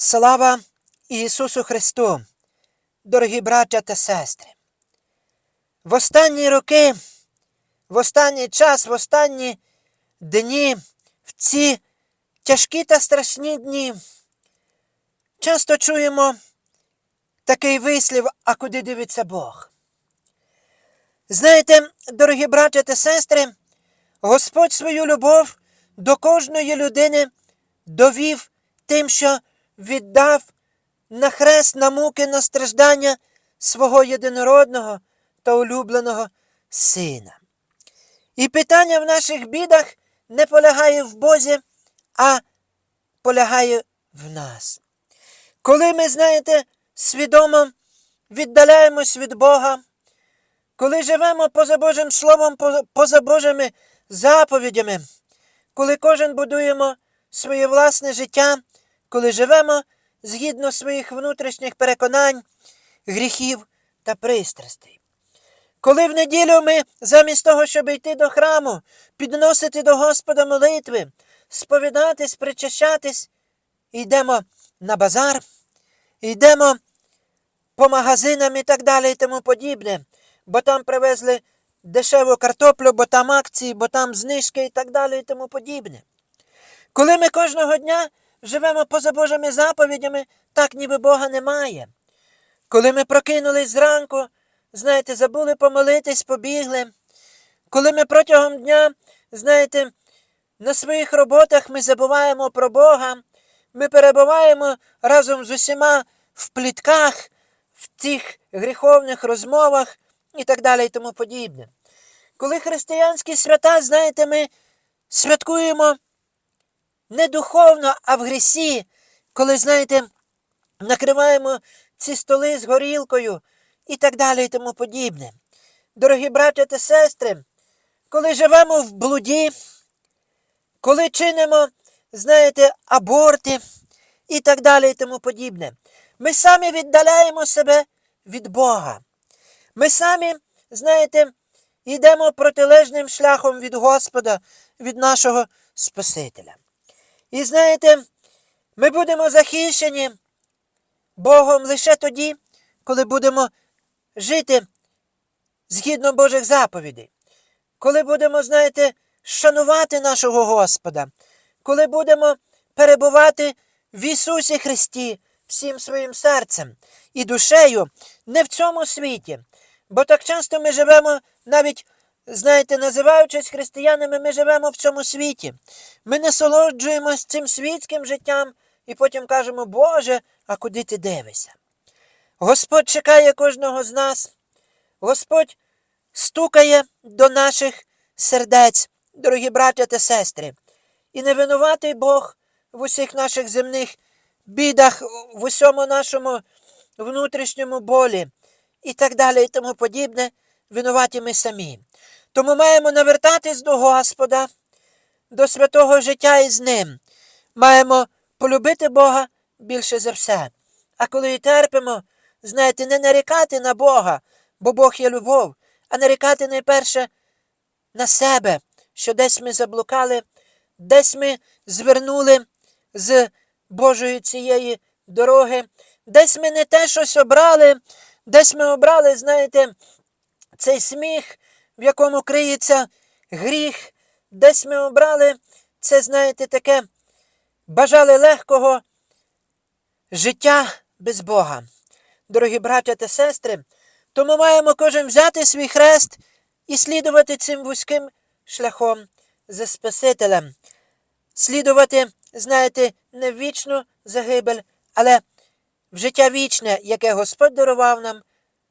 Слава Ісусу Христу, дорогі браття та сестри! В останні роки, в останній час, в останні дні, в ці тяжкі та страшні дні, часто чуємо такий вислів, а куди дивиться Бог. Знаєте, дорогі браття та сестри, Господь свою любов до кожної людини довів тим, що віддав на хрест, на муки, на страждання свого єдинородного та улюбленого Сина. І питання в наших бідах не полягає в Бозі, а полягає в нас. Коли ми, знаєте, свідомо віддаляємось від Бога, коли живемо поза Божим Словом, поза- Божими заповідями, коли кожен будуємо своє власне життя, коли живемо згідно своїх внутрішніх переконань, гріхів та пристрастей. Коли в неділю ми, замість того, щоб йти до храму, підносити до Господа молитви, сповідатись, причащатись, йдемо на базар, йдемо по магазинам і так далі і тому подібне, бо там привезли дешеву картоплю, бо там акції, бо там знижки і так далі і тому подібне. Коли ми кожного дня живемо поза Божими заповідями, так ніби Бога немає. Коли ми прокинулись зранку, знаєте, забули помолитись, побігли. Коли ми протягом дня, знаєте, на своїх роботах ми забуваємо про Бога, ми перебуваємо разом з усіма в плітках, в тих гріховних розмовах і так далі і тому подібне. Коли християнські свята, знаєте, ми святкуємо не духовно, а в грісі, коли, знаєте, накриваємо ці столи з горілкою і так далі і тому подібне. Дорогі браття та сестри, коли живемо в блуді, коли чинимо, знаєте, аборти і так далі і тому подібне, ми самі віддаляємо себе від Бога. Ми самі, знаєте, йдемо протилежним шляхом від Господа, від нашого Спасителя. І знаєте, ми будемо захищені Богом лише тоді, коли будемо жити згідно Божих заповідей, коли будемо, знаєте, шанувати нашого Господа, коли будемо перебувати в Ісусі Христі всім своїм серцем і душею не в цьому світі. Бо так часто ми живемо навіть, знаєте, називаючись християнами, ми живемо в цьому світі. Ми насолоджуємось цим світським життям і потім кажемо, Боже, а куди ти дивишся? Господь чекає кожного з нас. Господь стукає до наших сердець, дорогі браття та сестри. І не винуватий Бог в усіх наших земних бідах, в усьому нашому внутрішньому болі і так далі, і тому подібне, винуваті ми самі. Тому маємо навертатись до Господа, до святого життя із Ним. Маємо полюбити Бога більше за все. А коли і терпимо, знаєте, не нарікати на Бога, бо Бог є любов, а нарікати найперше на себе, що десь ми заблукали, десь ми звернули з Божої цієї дороги, десь ми не те щось обрали, десь ми обрали, знаєте, цей сміх, в якому криється гріх, десь ми обрали це, знаєте, таке, бажали легкого життя без Бога. Дорогі браття та сестри, тому маємо кожен взяти свій хрест і слідувати цим вузьким шляхом за Спасителем. Слідувати, знаєте, не в вічну загибель, але в життя вічне, яке Господь дарував нам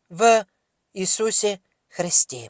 в Ісусі Христі.